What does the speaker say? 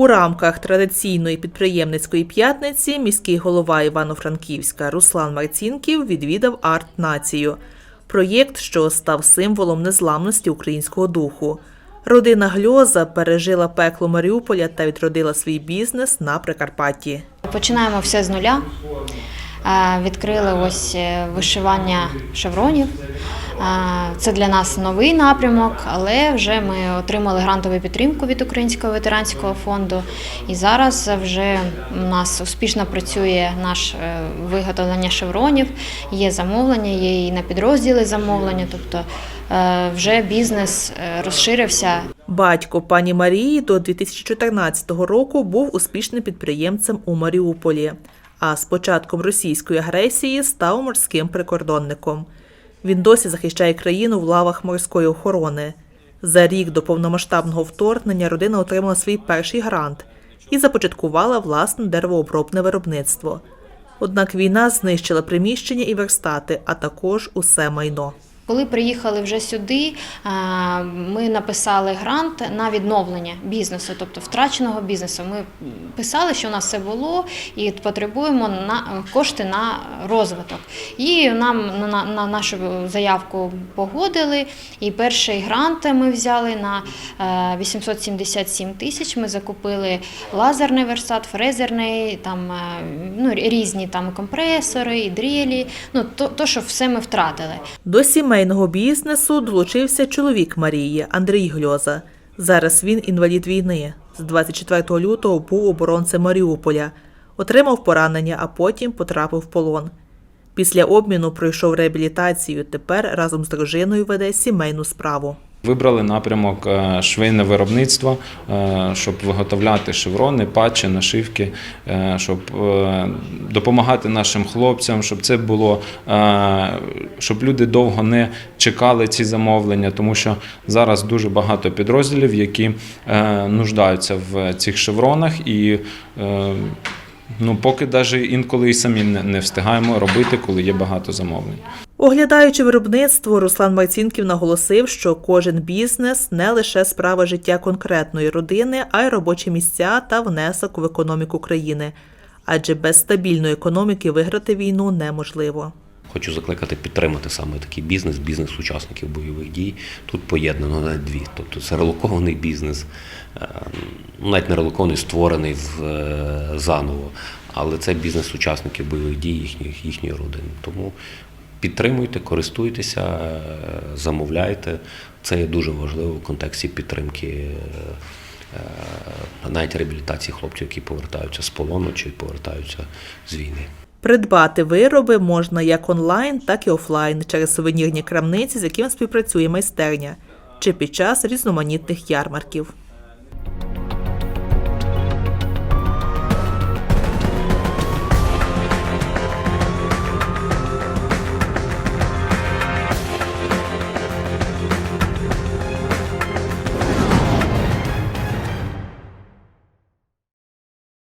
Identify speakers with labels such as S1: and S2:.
S1: У рамках традиційної підприємницької п'ятниці міський голова Івано-Франківська Руслан Марцінків відвідав арт-націю – проєкт, що став символом незламності українського духу. Родина Гльоза пережила пекло Маріуполя та відродила свій бізнес на Прикарпатті.
S2: Починаємо все з нуля. Е, Відкрили ось е, вишивання шевронів. Це для нас новий напрямок, але вже ми отримали грантову підтримку від Українського ветеранського фонду. І зараз вже у нас успішно працює наш е, виготовлення шевронів, є замовлення, є і на підрозділи замовлення. Тобто е, вже бізнес е, розширився
S1: Батько пані Марії до 2014 року був успішним підприємцем у Маріуполі, а з початком російської агресії став морським прикордонником. Він досі захищає країну в лавах морської охорони. За рік до повномасштабного вторгнення родина отримала свій перший грант і започаткувала власне деревообробне виробництво. Однак війна знищила приміщення і верстати, а також усе майно.
S2: Коли приїхали вже сюди, е, ми написали грант на відновлення бізнесу, тобто втраченого бізнесу. Ми писали, що у нас все було, і потребуємо на кошти на розвиток. І нам на, на нашу заявку погодили. І перший грант ми взяли на е, 877 тисяч. Ми закупили лазерний верстат, фрезерний, там е, ну, різні там компресори, і дрелі. Ну то, то, що все ми втратили.
S1: До сімейного бізнесу долучився чоловік Марії Андрій Гльоза. Зараз він інвалід війни. З 24 лютого був оборонцем Маріуполя, отримав поранення, а потім потрапив в полон. Після обміну пройшов реабілітацію. Тепер разом з дружиною веде сімейну справу.
S3: Вибрали напрямок е, швейне виробництво, е, щоб виготовляти шеврони, патчі, нашивки, е, щоб допомагати нашим хлопцям, щоб це було, щоб люди довго не чекали ці замовлення, тому що зараз дуже багато підрозділів, які нуждаються в цих шевронах і. Ну, поки навіть інколи і самі не встигаємо робити, коли є багато замовлень.
S1: Оглядаючи виробництво, Руслан Марцінків наголосив, що кожен бізнес не лише справа життя конкретної родини, а й робочі місця та внесок в економіку країни. Адже без стабільної економіки виграти війну неможливо.
S4: Хочу закликати підтримати саме такий бізнес, бізнес учасників бойових дій. Тут поєднано навіть дві. Тобто це релокований бізнес, е, навіть не релокований, створений в, е, заново, але це бізнес учасників бойових дій їхньої, їхньої родини. Тому підтримуйте, користуйтеся, е, замовляйте. Це є дуже важливо в контексті підтримки. е, е, Навіть реабілітації хлопців, які повертаються з полону чи повертаються з війни.
S1: Придбати вироби можна як онлайн, так і офлайн через сувенірні крамниці, з якими співпрацює майстерня, чи під час різноманітних ярмарків.